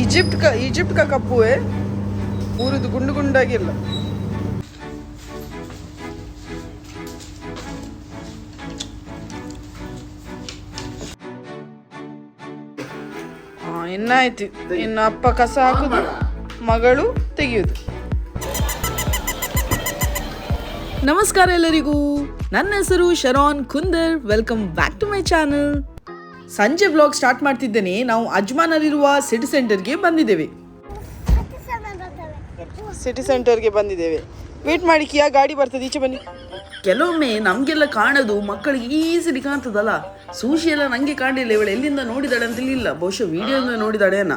Egypt ಕ Egypt ಕ ಕಪ್ಪು ಊರದು ಗುಂಡು ಗುಂಡಾಗಿಲ್ಲ ಇನ್ನಾಯ್ತು. ಇನ್ನು ಅಪ್ಪ ಕಸ ಹಾಕುದು, ಮಗಳು ತೆಗೆಯುದು. ನಮಸ್ಕಾರ ಎಲ್ಲರಿಗೂ. ನನ್ನ ಹೆಸರು Sharan Kundar. Welcome back to my channel ಸಂಜೆ ಬ್ಲಾಗ್ ಸ್ಟಾರ್ಟ್ ಮಾಡ್ತಿದ್ದೇನೆ. ನಾವು ಅಜ್ಮಾನಲ್ಲಿರುವ ಸಿಟಿ ಸೆಂಟರ್ಗೆ ಬಂದಿದ್ದೇವೆ. ಸಿಟಿ ಸೆಂಟರ್ಗೆ ಬಂದಿದ್ದೇವೆ. ವೇಟ್ ಮಾಡಿ ಕಿಯಾ ಗಾಡಿ ಬರ್ತದೆ ಈಚೆ ಬನ್ನಿ. ಕೆಲವೊಮ್ಮೆ ನಮಗೆಲ್ಲ ಕಾಣೋದು ಮಕ್ಕಳಿಗೆ ಈಸಿಲಿ ಕಾಣ್ತದಲ್ಲ? ಸೂಶಿ ಎಲ್ಲ ನಂಗೆ ಕಾಣಲಿಲ್ಲ ಇವಳು ಎಲ್ಲಿಂದ ನೋಡಿದಾಳೆ ಅಂತ ಇಲ್ಲ ಬಹುಶಃ ವಿಡಿಯೋದಿಂದ ನೋಡಿದಾಳೆ ಅನ್ನ.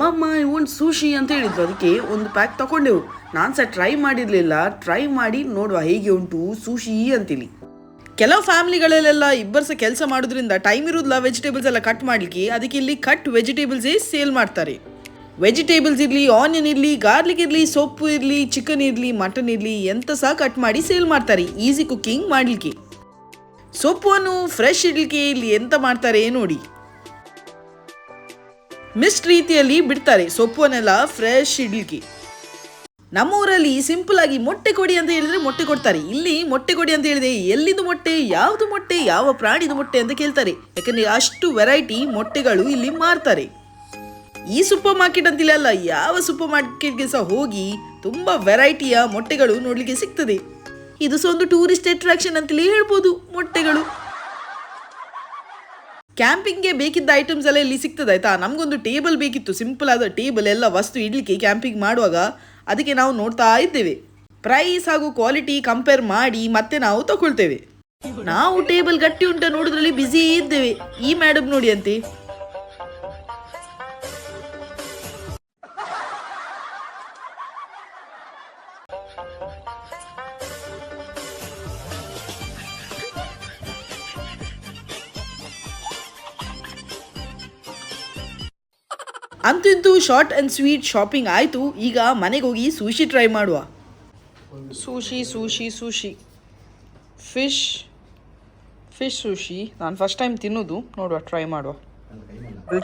ಮಮ್ಮ ಇವನ್ ಸೂಶಿ ಅಂತ ಹೇಳಿದ್ರು. ಅದಕ್ಕೆ ಒಂದು ಪ್ಯಾಕ್ ತಗೊಂಡೆವು. ನಾನು ಸಹ ಟ್ರೈ ಮಾಡಿರಲಿಲ್ಲ. ಟ್ರೈ ಮಾಡಿ ನೋಡುವ ಹೇಗೆ ಉಂಟು ಸೂಶಿ ಅಂತೇಳಿ ಕೆಲವು ಫ್ಯಾಮಿಲಿಗಳಲ್ಲೆಲ್ಲ ಇಬ್ಬರು ಸಹ ಕೆಲಸ ಮಾಡೋದ್ರಿಂದ ಟೈಮ್ ಇರೋದಿಲ್ಲ ವೆಜಿಟೇಬಲ್ಸ್ ಎಲ್ಲ ಕಟ್ ಮಾಡ್ಲಿಕ್ಕೆ ಅದಕ್ಕೆ ಇಲ್ಲಿ ಕಟ್ ವೆಜಿಟೇಬಲ್ಸೇ ಸೇಲ್ ಮಾಡ್ತಾರೆ. ವೆಜಿಟೇಬಲ್ಸ್ ಇರಲಿ ಆನಿಯನ್ ಇರಲಿ ಗಾರ್ಲಿಕ್ ಇರಲಿ, ಸೊಪ್ಪು ಇರಲಿ ಚಿಕನ್ ಇರಲಿ ಮಟನ್ ಇರಲಿ ಎಂತ ಸಹ ಕಟ್ ಮಾಡಿ ಸೇಲ್ ಮಾಡ್ತಾರೆ ಈಸಿ ಕುಕ್ಕಿಂಗ್ ಮಾಡಲಿಕ್ಕೆ. ಸೊಪ್ಪನ್ನು ಫ್ರೆಶ್ ಇಡ್ಲಿಕ್ಕೆ ಇಲ್ಲಿ ಎಂತ ಮಾಡ್ತಾರೆ ನೋಡಿ. ಮಿಸ್ಟ್ ರೀತಿಯಲ್ಲಿ ಬಿಡ್ತಾರೆ ಸೊಪ್ಪನ್ನೆಲ್ಲ ಫ್ರೆಶ್ ಇಡ್ಲಿಕ್ಕೆ. ನಮ್ಮೂರಲ್ಲಿ ಸಿಂಪಲ್ ಆಗಿ ಮೊಟ್ಟೆ ಕೊಡಿ ಅಂತ ಹೇಳಿದ್ರೆ ಮೊಟ್ಟೆ ಕೊಡ್ತಾರೆ. ಇಲ್ಲಿ ಮೊಟ್ಟೆ ಕೊಡಿ ಅಂತ ಹೇಳಿದೆ ಎಲ್ಲಿದು ಮೊಟ್ಟೆ, ಯಾವುದು ಮೊಟ್ಟೆ, ಯಾವ ಪ್ರಾಣಿದು ಮೊಟ್ಟೆ ಅಂತ ಕೇಳ್ತಾರೆ. ಯಾಕಂದ್ರೆ ಅಷ್ಟು ವೆರೈಟಿ ಮೊಟ್ಟೆಗಳು ಇಲ್ಲಿ ಮಾರ್ತಾರೆ. ಈ ಸೂಪರ್ ಮಾರ್ಕೆಟ್ ಅಂತಿಲ್ಲ ಅಲ್ಲ, ಯಾವ ಸೂಪರ್ ಮಾರ್ಕೆಟ್ಗೆ ಸಹ ಹೋಗಿ ತುಂಬಾ ವೆರೈಟಿಯ ಮೊಟ್ಟೆಗಳು ನೋಡ್ಲಿಕ್ಕೆ ಸಿಗ್ತದೆ. ಇದು ಸಹ ಒಂದು ಟೂರಿಸ್ಟ್ ಅಟ್ರಾಕ್ಷನ್ ಅಂತಲೇ ಹೇಳ್ಬೋದು ಮೊಟ್ಟೆಗಳು. ಕ್ಯಾಂಪಿಂಗ್ಗೆ ಬೇಕಿದ್ದ ಐಟಮ್ಸ್ ಎಲ್ಲ ಇಲ್ಲಿ ಸಿಗ್ತದೆ ಆಯ್ತಾ? ನಮಗೊಂದು ಟೇಬಲ್ ಬೇಕಿತ್ತು. ಸಿಂಪಲ್ ಆದ ಟೇಬಲ್ ಎಲ್ಲ ವಸ್ತು ಇಡ್ಲಿಕ್ಕೆ ಕ್ಯಾಂಪಿಂಗ್ ಮಾಡುವಾಗ ಅದಕ್ಕೆ ನಾವು ನೋಡ್ತಾ ಇದ್ದೇವೆ. ಪ್ರೈಸ್ ಹಾಗೂ ಕ್ವಾಲಿಟಿ ಕಂಪೇರ್ ಮಾಡಿ ಮತ್ತೆ ನಾವು ತಗೊಳ್ತೇವೆ. ನಾವು ಟೇಬಲ್ ಗಟ್ಟಿ ಉಂಟ ನೋಡಿದ್ರಲ್ಲಿ ಬ್ಯುಸಿ ಇದ್ದೇವೆ. ಈ ಮೇಡಮ್ ನೋಡಿ ಅಂತೆ. ಅಂತೂ ಇಂತೂ ಶಾರ್ಟ್ ಅಂಡ್ ಸ್ವೀಟ್ ಶಾಪಿಂಗ್ ಆಯಿತು. ಈಗ ಮನೆಗೆ ಹೋಗಿ ಸೂಶಿ ಟ್ರೈ ಮಾಡುವ. Sushi sushi sushi fish fish sushi ನಾನು ಫಸ್ಟ್ ಟೈಮ್ ತಿನ್ನೋದು. ನೋಡುವ ಟ್ರೈ ಮಾಡುವ.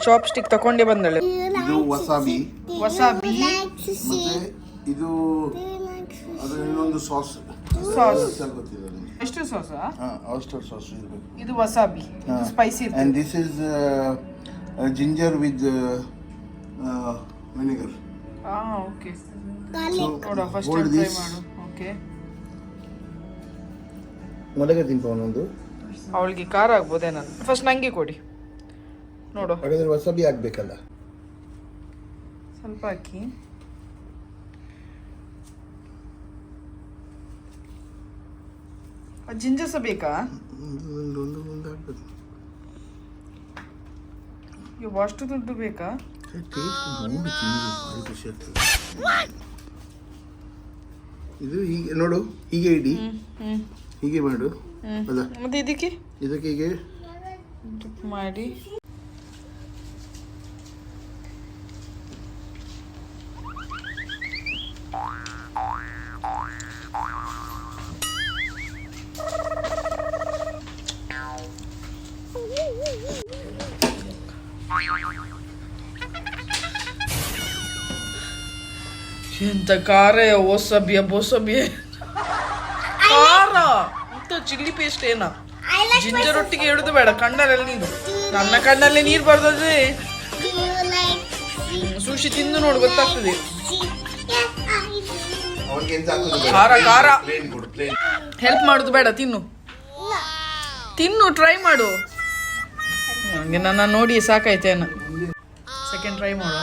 ಚಾಪ್ ಸ್ಟಿಕ್ ತಕೊಂಡೇ ಬಂದಳೆ. ಇದು ವಸಾಬಿ ವಸಾಬಿ ಮತ್ತೆ ಇದು ಅದು ಇನ್ನೊಂದು ಸಾಸ್ ಸಾಸ್ ಎಷ್ಟು ಸಾಸ ಹಾ ಆಸ್ಟರ್ ಸಾಸ್ ಇದು wasabi spicy and this is ginger with vinegar ಆ ಓಕೆ ನೋಡುವ ಫಸ್ಟ್ ಟ್ರೈ ಮಾಡು. ಓಕೆ ಮೊದಲೇ ತಿನ್ಪ ಒಂದೊಂದು ಅವಳಿಗೆ ಖಾರ ಆಗ್ಬೋದೇ ನಾನು? ಫಸ್ಟ್ ನಂಗೆ ಕೊಡಿ. ನೋಡು. ಹಾಗಾದ್ರೆ ವಸಬಿ ಆಗ್ಬೇಕಲ್ಲ? ಸ್ವಲ್ಪ ಹಾಕಿ. ಜಿಂಜರ್ ಸಹ ಬೇಕಾ? ಇವು ಅಷ್ಟು ದುಡ್ಡು ಬೇಕಾ? ಟೇಸ್ಟ್ ನೋಡಿ ಭಾರಿ ಖುಷಿ ಆಗ್ತದೆ ಇದು ಹೀಗೆ ನೋಡು ಹೀಗೆ ಇಡಿ ಹೀಗೆ ಮಾಡು. ಅದ. ಮತ್ತೆ ಇದಕ್ಕೆ? ಇದಕ್ಕೆ ಹೀಗೆ. ಮಾಡಿ. ಎಂತ ಖಾರ ಓಸಬಿಯ ಬೋಸಬಿಯ ಖಾರ. ಇಂತ ಚಿಲ್ಲಿ ಪೇಸ್ಟ್ ಏನ? ಜಿಂಜರ್ ಒಟ್ಟಿಗೆ ಹಿಡಿದು ಬೇಡ ಕಣ್ಣಲ್ಲಿ ನೀನು. ನನ್ನ ಕಣ್ಣಲ್ಲಿ ನೀರು ಬರ್ತದೆ ಸುಶಿ ತಿಂದು ನೋಡು ಗೊತ್ತಾಗ್ತದೆ. ಎಂತ ಖಾರ ಖಾರ. ಹೆಲ್ಪ್ ಮಾಡುದು ಬೇಡ ತಿನ್ನು. ತಿನ್ನು ಟ್ರೈ ಮಾಡು. ನನಗೆ ನನ್ನ ನೋಡಿ ಸಾಕಾಯ್ತೇನ. ಸೆಕೆಂಡ್ ಟ್ರೈ ಮಾಡುವ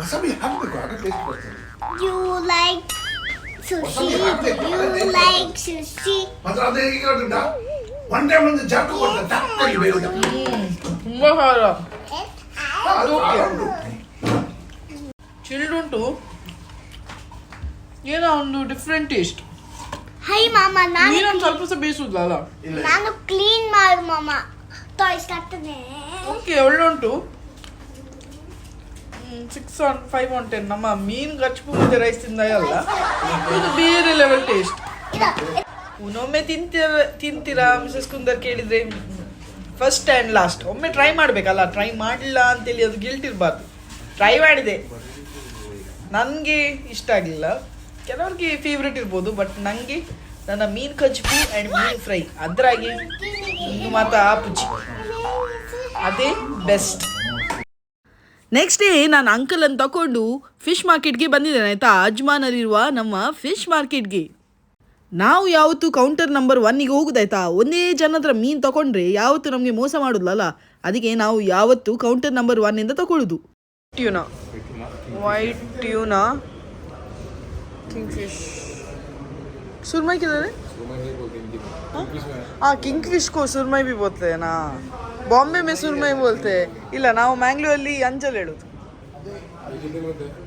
ವಸಾಬಿ ಹಾಕ್ಬೇಕು ಆಗ ಟೇಸ್ಟ್ ಬರ್ತದೆ You like sushi? You like sushi? ಮಾತ್ರ ಅದೇ ಈಗ ಗೊತ್ತುಂಟ ಒನ್ ಟೈಮ್ ಒಂದು ಜಾಕು ಕೊಡ್ತಾರೆ ತಪ್ಪಿ ಬೇಗ ತುಂಬಾ ಖಾರ Yes, ಚಿಲ್ಡ್ ಉಂಟು ಏನೋ ಒಂದು ಡಿಫ್ರೆಂಟ್ ಟೇಸ್ಟ್ Hi, Mama. ನಾನು ನೀರನ್ನು ಸ್ವಲ್ಪ ಸಹ ಬೇಯಿಸುದಲ್ಲ ಇಲ್ಲ ನಾನು ಕ್ಲೀನ್ ಮಾಡು ಮಾಮ ಟಾಯ್ಸ್ ಕಟ್ಟನೆ ಓಕೆ ಒಳ್ಳೆ ಉಂಟು. Six on five on ten ನಮ್ಮ ಮೀನ್ ಗಚ್ಚು ಮುಂದೆ ರೈಸ್ ತಿಂದ ಅಲ್ಲ? ಇದು ಬೇರೆ ಲೆವೆಲ್ ಟೇಸ್ಟ್ ಒಮ್ಮೆ ತಿಂತೀರ, ತಿಂತೀರಾ ಮಿಸಸ್ ಕುಂದರ್ ಕೇಳಿದ್ರೆ? ಫಸ್ಟ್ ಆ್ಯಂಡ್ ಲಾಸ್ಟ್ ಒಮ್ಮೆ ಟ್ರೈ ಮಾಡಬೇಕಲ್ಲ? ಟ್ರೈ ಮಾಡಲಿಲ್ಲ ಅಂತೇಳಿ ಅದು ಗಿಲ್ಟ್ ಇರಬಾರ್ದು. ಟ್ರೈ ಮಾಡಿದೆ. ನನಗೆ ಇಷ್ಟ ಆಗಲಿಲ್ಲ. ಕೆಲವ್ರಿಗೆ ಫೇವ್ರೇಟ್ ಇರ್ಬೋದು ಬಟ್ ನನಗೆ ನನ್ನ ಮೀನು ಕಚ್ಪು ಆ್ಯಂಡ್ ಮೀನು ಫ್ರೈ. ಅದ್ರಾಗಿ ಮಾತ್ರ ಪುಚ್ಚಿ. ಅದೇ ಬೆಸ್ಟ್ ನೆಕ್ಸ್ಟ್ ಡೇ ನಾನು ಅಂಕಲನ್ನು ತಗೊಂಡು ಫಿಶ್ ಮಾರ್ಕೆಟ್ಗೆ ಬಂದಿದ್ದೇನೆ ಆಯಿತಾ ಅಜ್ಮಾನಲ್ಲಿರುವ ನಮ್ಮ ಫಿಶ್ ಮಾರ್ಕೆಟ್ಗೆ ನಾವು ಯಾವತ್ತು ಕೌಂಟರ್ ನಂಬರ್ ಒನ್ನಿಗೆ ಹೋಗುದಾಯ್ತಾ ಒಂದೇ ಜನ ಹತ್ರ ಮೀನು ತಗೊಂಡ್ರೆ ಯಾವತ್ತು ನಮಗೆ ಮೋಸ ಮಾಡೋದಿಲ್ಲಲ್ಲ ಅದಕ್ಕೆ ನಾವು ಯಾವತ್ತು ಕೌಂಟರ್ ನಂಬರ್ ಒನ್ನಿಂದ ತಗೊಳ್ಳೋದು tuna white tuna kingfish सुरमई किधर है हाँ किंग फिश को सुरमई भी बोलते हैं ना ಬಾಂಬೆ ಮೈಸೂರು ಮೈ ಬೋಲ್ತೆ. ಇಲ್ಲ ನಾವು ಮ್ಯಾಂಗ್ಳೂರಲ್ಲಿ ಅಂಜಲ್ ಹೇಳುದು.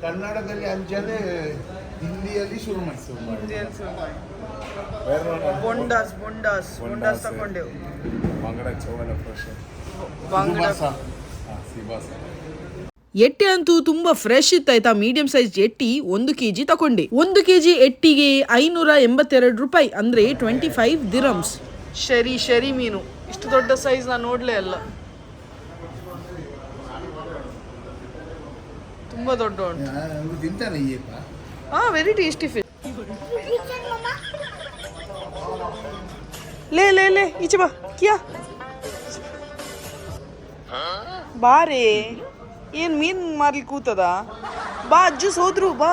ಕನ್ನಡದಲ್ಲಿ ಅಂಜಲೆ ಹಿಂದಿಯಲ್ಲಿ ಶುರು ಬೊಂಡಾಸ್ ಬೊಂಡಾಸ್ ಬೊಂಡಾಸ್ ತಗೊಂಡೆವು. ಎಟ್ಟಿ ಅಂತೂ ತುಂಬಾ ಫ್ರೆಶ್ ಇತ್ತಾಯ್ತಾ? ಮೀಡಿಯಂ ಸೈಜ್ ಎಟ್ಟಿ ಒಂದು ಕೆಜಿ ತಕೊಂಡೆ. ಒಂದು ಕೆಜಿ ಎಟ್ಟಿಗೆ ಐನೂರ ಎಂಬತ್ತೆರಡು ರೂಪಾಯಿ ಅಂದ್ರೆ ಟ್ವೆಂಟಿ ಫೈವ್ ದಿರಮ್ಸ್ ಶರಿ ಶರಿ ಮೀನು. ಇಷ್ಟು ದೊಡ್ಡ ಸೈಜ್ ನಾನು ನೋಡಲೇ ಅಲ್ಲ. ತುಂಬಾ ದೊಡ್ಡ ಉಂಟು. ಹಾಂ ವೆರಿ ಟೇಸ್ಟಿ ಫಿಶ್ ಲೇ ಲೇ ಲೇ ಈಚೆ ಬಾ ಕಿಯಾ. ಬಾರೇ ಏನ್ ಮೀನ್ ಮಾರ್ಲಿಕ್ಕೆ ಕೂತದ? ಬಾ ಅಜ್ಜು ಸೋದ್ರು ಬಾ.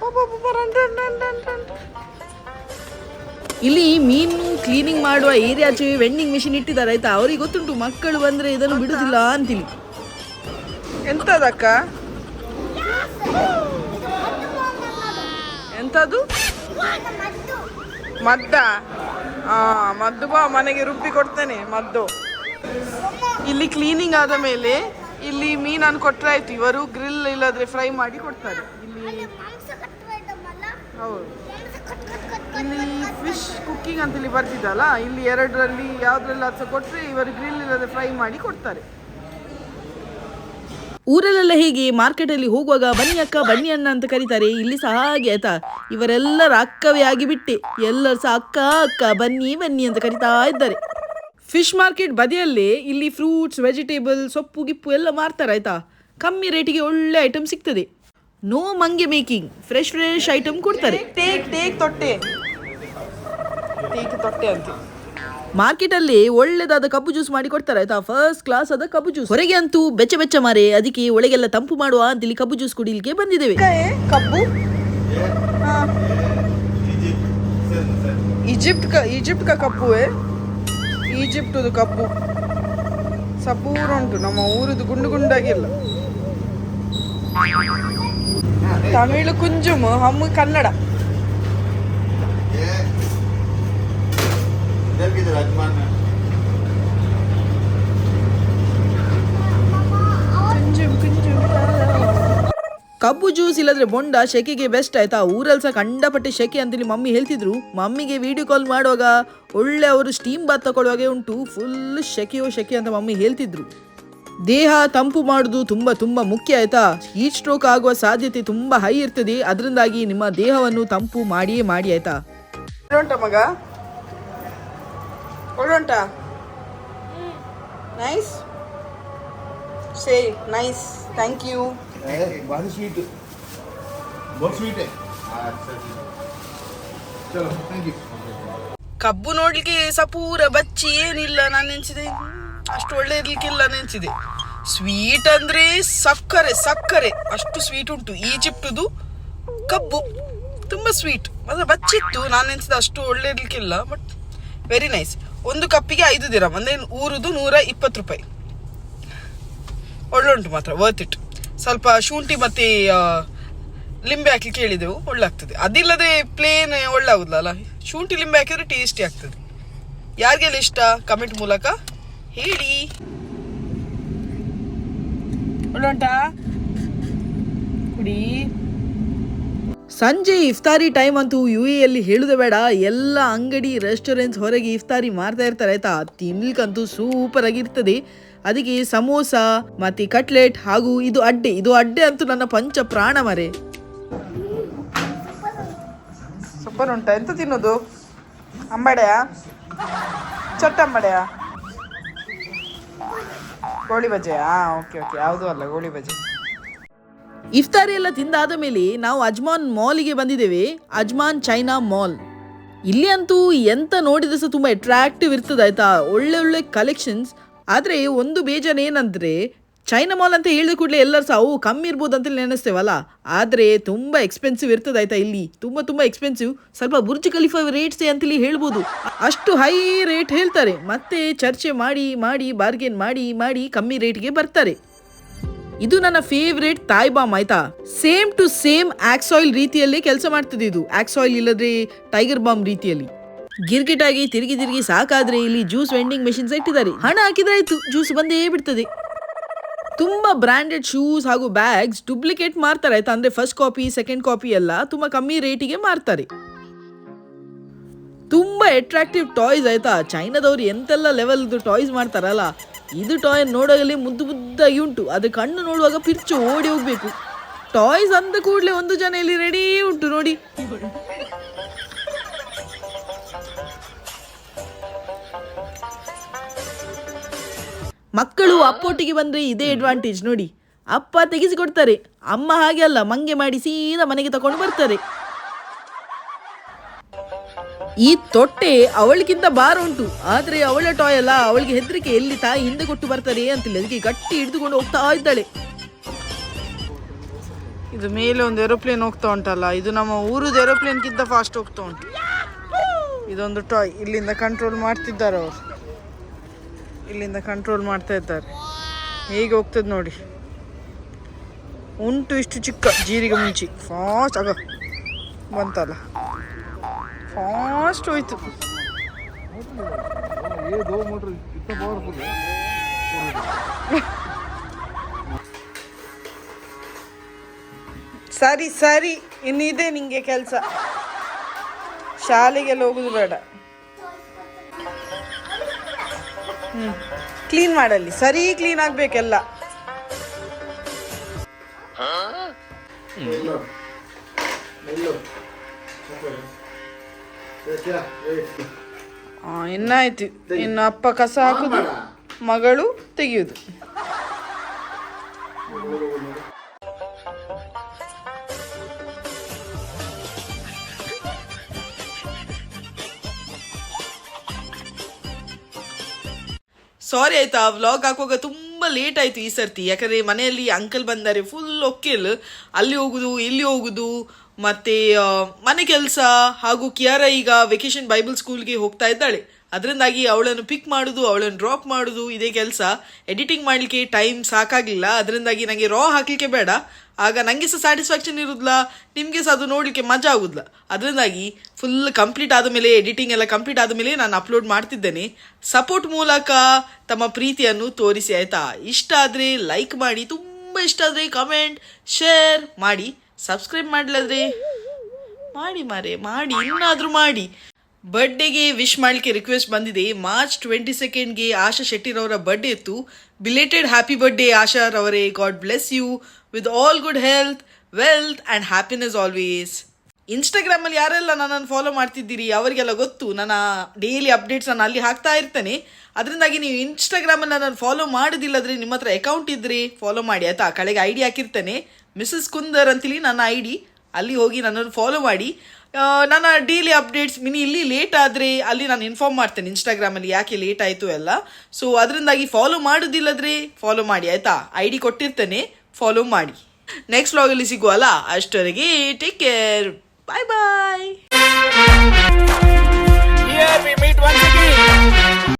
ಬಾ, ಬಾ, ಬಾ, ಬಾ, run, run, run, run, run. ಇಲ್ಲಿ ಮೀನು ಕ್ಲೀನಿಂಗ್ ಮಾಡುವ ಏರಿಯಾಚೆ ವೆಂಡಿಂಗ್ ಮಿಷಿನ್ ಇಟ್ಟಿದ್ದಾರೆ, ಆಯ್ತಾ? ಅವ್ರಿಗೆ ಗೊತ್ತುಂಟು, ಮಕ್ಕಳು ಬಂದ್ರೆ ಇದನ್ನು ಬಿಡುದಿಲ್ಲ ಅಂತೀನಿ. ಎಂತದಕ್ಕ? ಎಂತದು? ಮದ್ದು. ಮದ್ದ ಬಾ, ಮನೆಗೆ ರುಬ್ಬಿ ಕೊಡ್ತೇನೆ, ಮದ್ದು. ಇಲ್ಲಿ ಕ್ಲೀನಿಂಗ್ ಆದ ಮೇಲೆ ಇಲ್ಲಿ ಮೀನನ್ನು ಕೊಟ್ಟರೆ ಆಯ್ತು. ಇವರು ಗ್ರಿಲ್ ಇಲ್ಲದ್ರೆ ಫ್ರೈ ಮಾಡಿ ಕೊಡ್ತಾರೆ. ಇಲ್ಲಿ ಹೌದು. ಇಲ್ಲಿ ಫಿಶ್ ಕುಕ್ಕಿಂಗ್ ಅಂತೇಳಿ ಬರ್ತಿದ್ದಲ್ಲ, ಇಲ್ಲಿ ಎರಡರಲ್ಲಿ ಯಾವ್ದ್ರಲ್ಲಿ ಸಹ ಕೊಟ್ಟರೆ ಇವರು ಗ್ರಿಲ್ ಇಲ್ಲದೆ ಫ್ರೈ ಮಾಡಿ ಕೊಡ್ತಾರೆ. ಊರಲ್ಲೆಲ್ಲ ಹೇಗೆ ಮಾರ್ಕೆಟಲ್ಲಿ ಹೋಗುವಾಗ ಬನ್ನಿ ಅಕ್ಕ, ಬನ್ನಿ ಅಣ್ಣ ಅಂತ ಕರೀತಾರೆ. ಇಲ್ಲಿ ಸಹ ಹಾಗೆ ಆಯ್ತಾ? ಇವರೆಲ್ಲರ ಅಕ್ಕವೇ ಆಗಿಬಿಟ್ಟೆ ಎಲ್ಲರೂ ಸಹ ಅಕ್ಕ ಅಕ್ಕ, ಬನ್ನಿ ಬನ್ನಿ ಅಂತ ಕರಿತಾ ಇದ್ದಾರೆ. ಫಿಶ್ ಮಾರ್ಕೆಟ್ ಬದಿಯಲ್ಲೇ ಇಲ್ಲಿ ಫ್ರೂಟ್ಸ್ ವೆಜಿಟೇಬಲ್ ಸೊಪ್ಪು, ಗಿಪ್ಪು ಎಲ್ಲ ಮಾರ್ತಾರೆ ಆಯ್ತಾ? ಕಮ್ಮಿ ರೇಟಿಗೆ ಒಳ್ಳೆ ಐಟಮ್ ಸಿಗ್ತದೆ. ನೋ ಮಂಗೆ ಮೇಕಿಂಗ್ ಫ್ರೆಶ್ ಫ್ರೆಶ್ ಐಟಮ್ ಕೊಡ್ತಾರೆ. ಟೇಕ್ ಟೇಕ್ ತೊಟ್ಟೆ. ಟೇಕ್ ತೊಟ್ಟೆ ಅಂತ. ಮಾರ್ಕೆಟ್ ಅಲ್ಲಿ ಒಳ್ಳೆದಾದ ಕಬ್ಬು ಜ್ಯೂಸ್ ಮಾಡಿ ಕೊಡ್ತಾರೆ ಆಯ್ತಾ? ಫಸ್ಟ್ ಕ್ಲಾಸ್ ಆದ ಕಬ್ಬು ಜ್ಯೂಸ್ ಹೊರಗೆ ಅಂತೂ ಬೆಚ್ಚ ಬೆಚ್ಚ ಮಾರೆ ಅದಕ್ಕೆ ಒಳಗೆಲ್ಲ ತಂಪು ಮಾಡುವ ಅಂತ ಇಲ್ಲಿ ಕಬ್ಬು ಜ್ಯೂಸ್ ಕುಡಿಲಿಕ್ಕೆ ಬಂದಿದ್ದೇವೆ. ಕಬ್ಬು? ಈಜಿಪ್ಟ್ ಕ ಈಜಿಪ್ಟ್ ಕ ಕಬ್ಬು ಈಜಿಪ್ಟದು ಕಬ್ಬು. ಸಪೂರ ಉಂಟು ನಮ್ಮ ಊರದು ಗುಂಡು ಗುಂಡಾಗಿಲ್ಲ. ತಮಿಳು ಕುಂಜುಮು, ಹಮ್ಮ ಕನ್ನಡ. ಕಬ್ಬು ಜ್ಯೂಸ್ ಇಲ್ಲದ್ರೆ ಬೊಂಡ ಶೆಕೆಗೆ ಬೆಸ್ಟ್ ಆಯ್ತಾ? ಊರಲ್ಲಿ ಸಹ ಕಂಡಪಟ್ಟೆ ಶೆಕೆ ಅಂತೇಳಿ ಮಮ್ಮಿ ಹೇಳ್ತಿದ್ರು. ಮಮ್ಮಿಗೆ ವಿಡಿಯೋ ಕಾಲ್ ಮಾಡುವಾಗ ಒಳ್ಳೆ ಅವರು ಸ್ಟೀಮ್ ಬಾತ್ ತಗೊಳ್ಳುವಾಗೆ ಉಂಟು. ಫುಲ್ ಶೆಕೆಯೋ ಶೆಕೆ ಅಂತ ಮಮ್ಮಿ ಹೇಳ್ತಿದ್ರು. ದೇಹ ತಂಪು ಮಾಡುದು ತುಂಬಾ ತುಂಬಾ ಮುಖ್ಯ ಆಯ್ತಾ? ಹೀಟ್ ಸ್ಟ್ರೋಕ್ ಆಗುವ ಸಾಧ್ಯತೆ ತುಂಬಾ ಹೈ ಇರ್ತದೆ. ಅದರಿಂದಾಗಿ ನಿಮ್ಮ ದೇಹವನ್ನು ತಂಪು ಮಾಡಿಯೇ ಮಾಡಿ ಆಯ್ತಾ? ಉಂಟ ಮಗ? Nice say nice thank you sweet sweet ಚಲೋ ಥ್ಯಾಂಕ್ ಯು ಕಬ್ಬು ನೋಡ್ಲಿಕ್ಕೆ ಸಪೂರ ಬಚ್ಚಿ ಏನಿಲ್ಲ ನಾನು ನೆನ್ಸಿದೆ. ಅಷ್ಟು ಒಳ್ಳೆ ಇರ್ಲಿಕ್ಕಿಲ್ಲ ನೆನ್ಸಿದೆ. ಸ್ವೀಟ್ ಅಂದ್ರೆ ಸಕ್ಕರೆ ಸಕ್ಕರೆ. ಅಷ್ಟು ಸ್ವೀಟ್ ಉಂಟು. ಈಜಿಪ್ಟುದು ಕಬ್ಬು. ತುಂಬಾ ಸ್ವೀಟ್ ಅಂದ್ರೆ ಬಚ್ಚಿತ್ತು ನಾನು ನೆನ್ಸಿದ ಅಷ್ಟು ಒಳ್ಳೆ ಇರ್ಲಿಕ್ಕಿಲ್ಲ ಬಟ್ ವೆರಿ ನೈಸ್ ಒಂದು ಕಪ್ಪಿಗೆ ಐದು ದಿರಮ್ ಅಂದ್ರೆ ಊರುದು ನೂರ ಇಪ್ಪತ್ತು ರೂಪಾಯಿ. ಒಳ್ಳೆ ಉಂಟು ಮಾತ್ರ ವರ್ತ್ ಇಟ್ ಸ್ವಲ್ಪ ಶುಂಠಿ ಮತ್ತೆ ಲಿಂಬೆ ಹಾಕ್ಲಿಕ್ಕೆ ಕೇಳಿದೆವು ಒಳ್ಳೆ ಆಗ್ತದೆ ಅದಿಲ್ಲದೆ ಪ್ಲೇನ್ ಒಳ್ಳೆ ಆಗುದಲ್ಲ ಶುಂಠಿ, ಲಿಂಬೆ ಹಾಕಿದ್ರೆ ಟೇಸ್ಟಿ ಆಗ್ತದೆ. ಯಾರಿಗೆಲ್ಲ ಇಷ್ಟ? ಕಮೆಂಟ್ ಮೂಲಕ. ಹೇಳಿ. ಉಂಟಾ? ಕುಡಿ. ಸಂಜೆ ಇಫ್ತಾರಿ ಟೈಮ್ ಅಂತೂ ಯು ಎಲ್ಲಿ ಹೇಳುದೇ ಬೇಡ. ಎಲ್ಲ ಅಂಗಡಿ ರೆಸ್ಟೋರೆಂಟ್ಸ್ ಹೊರಗೆ ಇಫ್ತಾರಿ ಮಾಡ್ತಾ ಇರ್ತಾರೆ ಆಯ್ತಾ? ತಿನ್ಲಿಕ್ಕಂತೂ ಸೂಪರ್ ಆಗಿರ್ತದೆ. ಅದಕ್ಕೆ ಸಮೋಸ ಮತ್ತೆ ಕಟ್ಲೆಟ್ ಹಾಗೂ ಇದು ಅಡ್ಡೆ. ಇದು ಅಡ್ಡೆ ಅಂತೂ ನನ್ನ ಪಂಚ ಪ್ರಾಣ ಮರೆ. ಸೂಪರ್ ಉಂಟಾ. ಎಂತ ತಿನ್ನೋದು? ಅಂಬಡೆಯ? ಚಟ್ಟಂಬಡೆಯ ಗೋಳಿ ಬಜೆ ಹಾ ಓಕೆ ಓಕೆ ಯಾವುದೂ ಅಲ್ಲ ಗೋಳಿ ಬಜೆ ಇಫ್ತಾರಿ ಎಲ್ಲ ತಿಂದಾದ ಮೇಲೆ ನಾವು ಅಜ್ಮಾನ್ ಮಾಲಿಗೆ ಬಂದಿದ್ದೇವೆ. Ajman China mall. ಇಲ್ಲಿ ಅಂತೂ ಎಂತ ನೋಡಿದ್ರೆ ಸಹ ತುಂಬ ಅಟ್ರಾಕ್ಟಿವ್ ಇರ್ತದೆ, ಆಯ್ತಾ? ಒಳ್ಳೆ ಒಳ್ಳೆ ಕಲೆಕ್ಷನ್ಸ್ ಆದರೆ ಒಂದು ಬೇಜಾನ ಏನಂದ್ರೆ ಚೈನಾ ಮಾಲ್ ಅಂತ ಹೇಳಿದ ಕೂಡಲೇ ಎಲ್ಲರೂ ಸಹ ಅವು ಕಮ್ಮಿ ಇರ್ಬೋದು ಅಂತ ನೆನೆಸ್ತೇವಲ್ಲ? ಆದರೆ ತುಂಬ ಎಕ್ಸ್ಪೆನ್ಸಿವ್ ಇರ್ತದೆ ಆಯ್ತಾ ಇಲ್ಲಿ. ತುಂಬ ತುಂಬ ಎಕ್ಸ್ಪೆನ್ಸಿವ್ ಸ್ವಲ್ಪ ಬುರ್ಜ್ ಖಲೀಫಾ ರೇಟ್ಸೇ ಅಂತೇಳಿ ಹೇಳ್ಬೋದು. ಅಷ್ಟು ಹೈ ರೇಟ್ ಹೇಳ್ತಾರೆ. ಮತ್ತೆ ಚರ್ಚೆ ಮಾಡಿ ಮಾಡಿ ಬಾರ್ಗೇನ್ ಮಾಡಿ ಮಾಡಿ ಕಮ್ಮಿ ರೇಟ್ಗೆ ಬರ್ತಾರೆ. ಇದು ನನ್ನ ಫೇವ್ರೇಟ್ ತಾಯ್ ಬಾಮ್ ಆಯ್ತಾ? Same to same axe oil ರೀತಿಯಲ್ಲೇ ಕೆಲಸ ಮಾಡ್ತದೆ ಇದು. ಆಕ್ಸಾಯಿಲ್ ಇಲ್ಲದ್ರೆ ಟೈಗರ್ ಬಾಂಬ್ ರೀತಿಯಲ್ಲಿ. ಗಿರ್ಗಿಟ್ ಆಗಿ ತಿರುಗಿ ತಿರುಗಿ ಸಾಕಾದ್ರೆ ಇಲ್ಲಿ ಜ್ಯೂಸ್ ವೆಂಡಿಂಗ್ ಮೆಷಿನ್ಸ್ ಇಟ್ಟಿದ್ದಾರೆ. ಹಣ ಹಾಕಿದ್ರೆ ಆಯ್ತು. ಜ್ಯೂಸ್ ಬಂದೇ ಬಿಡ್ತದೆ. ತುಂಬಾ ಬ್ರಾಂಡೆಡ್ ಶೂಸ್ ಹಾಗೂ ಬ್ಯಾಗ್ಸ್ ಡೂಪ್ಲಿಕೇಟ್ ಮಾರ್ತಾರೆ. ಆಯ್ತಾ? ಅಂದ್ರೆ ಫಸ್ಟ್ ಕಾಪಿ ಸೆಕೆಂಡ್ ಕಾಪಿ ಎಲ್ಲ ತುಂಬಾ ಕಮ್ಮಿ ರೇಟಿಗೆ ಮಾರ್ತಾರೆ. ತುಂಬಾ ಅಟ್ರಾಕ್ಟಿವ್ ಟಾಯ್ಸ್ ಆಯ್ತಾ? ಚೈನಾದವ್ರು ಎಂತೆಲ್ಲ ಲೆವೆಲ್ದು ಟಾಯ್ಸ್ ಮಾಡ್ತಾರಲ್ಲ? ಇದು ಟಾಯ್ ನೋಡೋದಲ್ಲಿ ಮುದ್ದು ಮುದ್ದಾಗಿ ಉಂಟು. ಅದು ಕಣ್ಣು ನೋಡುವಾಗ ಪಿರ್ಚು ಓಡಿ ಹೋಗ್ಬೇಕು. ಟಾಯ್ಸ್ ಅಂದ ಕೂಡಲೇ ಒಂದು ಜನ ಇಲ್ಲಿ ರೆಡಿ ಉಂಟು ನೋಡಿ. ಮಕ್ಕಳು ಅಪ್ಪೊಟ್ಟಿಗೆ ಬಂದ್ರೆ ಇದೇ ಅಡ್ವಾಂಟೇಜ್ ನೋಡಿ. ಅಪ್ಪ ತೆಗೆಸಿಕೊಡ್ತಾರೆ ಅಮ್ಮ ಹಾಗೆ ಅಲ್ಲ ಮಂಗೆ ಮಾಡಿ ಸೀದಾ ಮನೆಗೆ ತಕೊಂಡು ಬರ್ತಾರೆ. ಈ ತೊಟ್ಟೆ ಅವಳಿಗಿಂತ ಬಾರ ಉಂಟು. ಆದ್ರೆ ಅವಳ ಟಾಯ್ ಅಲ್ಲ ಅವಳಿಗೆ ಹೆದರಿಕೆ ಎಲ್ಲಿ ತಾಯಿ ಹಿಂದೆ ಕೊಟ್ಟು ಬರ್ತಾರೆ ಅಂತಿಲ್ಲ. ಅದಕ್ಕೆ ಗಟ್ಟಿ ಹಿಡಿದುಕೊಂಡು ಹೋಗ್ತಾ ಇದ್ದಾಳೆ. ಇದು ಮೇಲೆ ಒಂದು ಏರೋಪ್ಲೇನ್ ಹೋಗ್ತಾ ಉಂಟಲ್ಲ ಇದು ನಮ್ಮ ಊರದ್ದು ಏರೋಪ್ಲೇನ್ಗಿಂತ ಫಾಸ್ಟ್ ಹೋಗ್ತಾ ಉಂಟು. ಇದೊಂದು ಟಾಯ್ ಇಲ್ಲಿಂದ ಕಂಟ್ರೋಲ್ ಮಾಡ್ತಿದ್ದಾರೆ ಅವರು. ಇಲ್ಲಿಂದ ಕಂಟ್ರೋಲ್ ಮಾಡ್ತಾ ಇದ್ದಾರೆ. ಹೇಗೆ ಹೋಗ್ತದೆ ನೋಡಿ. ಉಂಟು ಇಷ್ಟು ಚಿಕ್ಕ ಜೀರಿಗೆ ಮುಂಚಿ. ಫಾಸ್ಟ್ ಆಗ. ಬಂತಲ್ಲ. ಫಾಸ್ಟ್ ಹೋಯ್ತು. ಸರಿ ಸರಿ. ಇನ್ನಿದೆ ನಿಂಗೆ ಕೆಲಸ. ಶಾಲೆಗೆಲ್ಲ ಹೋಗುದು ಬೇಡ. ಹ್ಞೂ ಕ್ಲೀನ್ ಮಾಡಲ್ಲಿ ಸರಿ ಕ್ಲೀನ್ ಆಗಬೇಕೆಲ್ಲ. ಇನ್ನಾಯ್ತು. ಇನ್ನು ಅಪ್ಪ ಕಸ ಹಾಕುದು ಮಗಳು ತೆಗೆಯುದು. ಸಾರಿ ಆಯ್ತಾ ವ್ಲಾಗ್ ಹಾಕುವಾಗ ತುಂಬ ಲೇಟ್ ಆಯ್ತು ಈ ಸರ್ತಿ. ಯಾಕಂದ್ರೆ ಮನೆಯಲ್ಲಿ ಅಂಕಲ್ ಬಂದರೆ ಫುಲ್ ಒಕ್ಕಿಲ್. ಅಲ್ಲಿ ಹೋಗುದು, ಇಲ್ಲಿ ಹೋಗುದು, ಮತ್ತೆ ಮನೆ ಕೆಲಸ, ಹಾಗೂ ಕಿಯಾರ ಈಗ ವೆಕೇಶನ್ ಬೈಬಲ್ ಸ್ಕೂಲ್ಗೆ ಹೋಗ್ತಾ ಇದ್ದಾಳೆ. ಅದರಿಂದಾಗಿ ಅವಳನ್ನು ಪಿಕ್ ಮಾಡೋದು, ಅವಳನ್ನು ಡ್ರಾಪ್ ಮಾಡೋದು, ಇದೇ ಕೆಲಸ. ಎಡಿಟಿಂಗ್ ಮಾಡಲಿಕ್ಕೆ ಟೈಮ್ ಸಾಕಾಗಲಿಲ್ಲ. ಅದರಿಂದಾಗಿ ನನಗೆ ರಾ ಹಾಕಲಿಕ್ಕೆ ಬೇಡ. ಆಗ ನನಗೆ ಸಹ ಸ್ಯಾಟಿಸ್ಫ್ಯಾಕ್ಷನ್ ಇರೋದಿಲ್ಲ ನಿಮಗೆ ಸಹ ಅದು ನೋಡಲಿಕ್ಕೆ ಮಜಾ ಆಗೋದಿಲ್ಲ ಅದರಿಂದಾಗಿ ಫುಲ್ ಕಂಪ್ಲೀಟ್ ಆದ ಮೇಲೆ ಎಡಿಟಿಂಗ್ ಎಲ್ಲ ಕಂಪ್ಲೀಟ್ ಆದ ಮೇಲೆ ನಾನು ಅಪ್ಲೋಡ್ ಮಾಡ್ತಿದ್ದೇನೆ. ಸಪೋರ್ಟ್ ಮೂಲಕ ತಮ್ಮ ಪ್ರೀತಿಯನ್ನು ತೋರಿಸಿ, ಆಯಿತಾ? ಇಷ್ಟ ಆದರೆ ಲೈಕ್ ಮಾಡಿ, ತುಂಬ ಇಷ್ಟ ಆದರೆ ಕಮೆಂಟ್ ಶೇರ್ ಮಾಡಿ ಸಬ್ಸ್ಕ್ರೈಬ್ ಮಾಡಲಾದ್ರೆ, ಮಾಡಿ ಮಾರೆ, ಮಾಡಿ, ಇನ್ನಾದರೂ ಮಾಡಿ. ಬರ್ಡೇಗೆ ವಿಶ್ ಮಾಡಲಿಕ್ಕೆ ರಿಕ್ವೆಸ್ಟ್ ಬಂದಿದೆ. ಮಾರ್ಚ್ ಟ್ವೆಂಟಿ ಸೆಕೆಂಡ್ಗೆ ಆಶಾ ಶೆಟ್ಟಿರವರ ಬರ್ಡೇ ಇತ್ತು. Belated happy birthday Asha ರವರೇ. God bless you with all good health wealth and happiness always ಇನ್ಸ್ಟಾಗ್ರಾಮಲ್ಲಿ ಯಾರೆಲ್ಲ ನನ್ನನ್ನು ಫಾಲೋ ಮಾಡ್ತಿದ್ದೀರಿ, ಅವರಿಗೆಲ್ಲ ಗೊತ್ತು. ನನ್ನ ಡೈಲಿ ಅಪ್ಡೇಟ್ಸ್ ನಾನು ಅಲ್ಲಿ ಹಾಕ್ತಾ ಇರ್ತೇನೆ. ಅದರಿಂದಾಗಿ ನೀವು ಇನ್ಸ್ಟಾಗ್ರಾಮಲ್ಲಿ ನನ್ನನ್ನು ಫಾಲೋ ಮಾಡೋದಿಲ್ಲದ್ರೆ ನಿಮ್ಮ ಹತ್ರ ಅಕೌಂಟ್ ಇದ್ದರೆ ಫಾಲೋ ಮಾಡಿ, ಆಯ್ತಾ? ಕಳೆಗೆ ಐ ಡಿ ಹಾಕಿರ್ತೇನೆ. ಮಿಸಸ್ ಕುಂದರ್ ಅಂತೇಳಿ ನನ್ನ ಐ ಡಿ ಅಲ್ಲಿ ಹೋಗಿ ನನ್ನನ್ನು ಫಾಲೋ ಮಾಡಿ. ನನ್ನ ಡೈಲಿ ಅಪ್ಡೇಟ್ಸ್ ಮಿನಿ ಇಲ್ಲಿ ಲೇಟ್ ಆದರೆ ಅಲ್ಲಿ ನಾನು ಇನ್ಫಾರ್ಮ್ ಮಾಡ್ತೇನೆ ಇನ್ಸ್ಟಾಗ್ರಾಮಲ್ಲಿ ಯಾಕೆ ಲೇಟ್ ಆಯಿತು ಎಲ್ಲ. ಸೊ ಅದರಿಂದಾಗಿ ಫಾಲೋ ಮಾಡೋದಿಲ್ಲದ್ರೆ ಫಾಲೋ ಮಾಡಿ, ಆಯಿತಾ? ಐ ಡಿ ಕೊಟ್ಟಿರ್ತೇನೆ ಫಾಲೋ ಮಾಡಿ. ನೆಕ್ಸ್ಟ್ ವ್ಲಾಗಲ್ಲಿ ಸಿಗುವಲ್ಲ ಅಷ್ಟವರೆಗೆ ಟೇಕ್ ಕೇರ್ ಬಾಯ್ ಬಾಯ್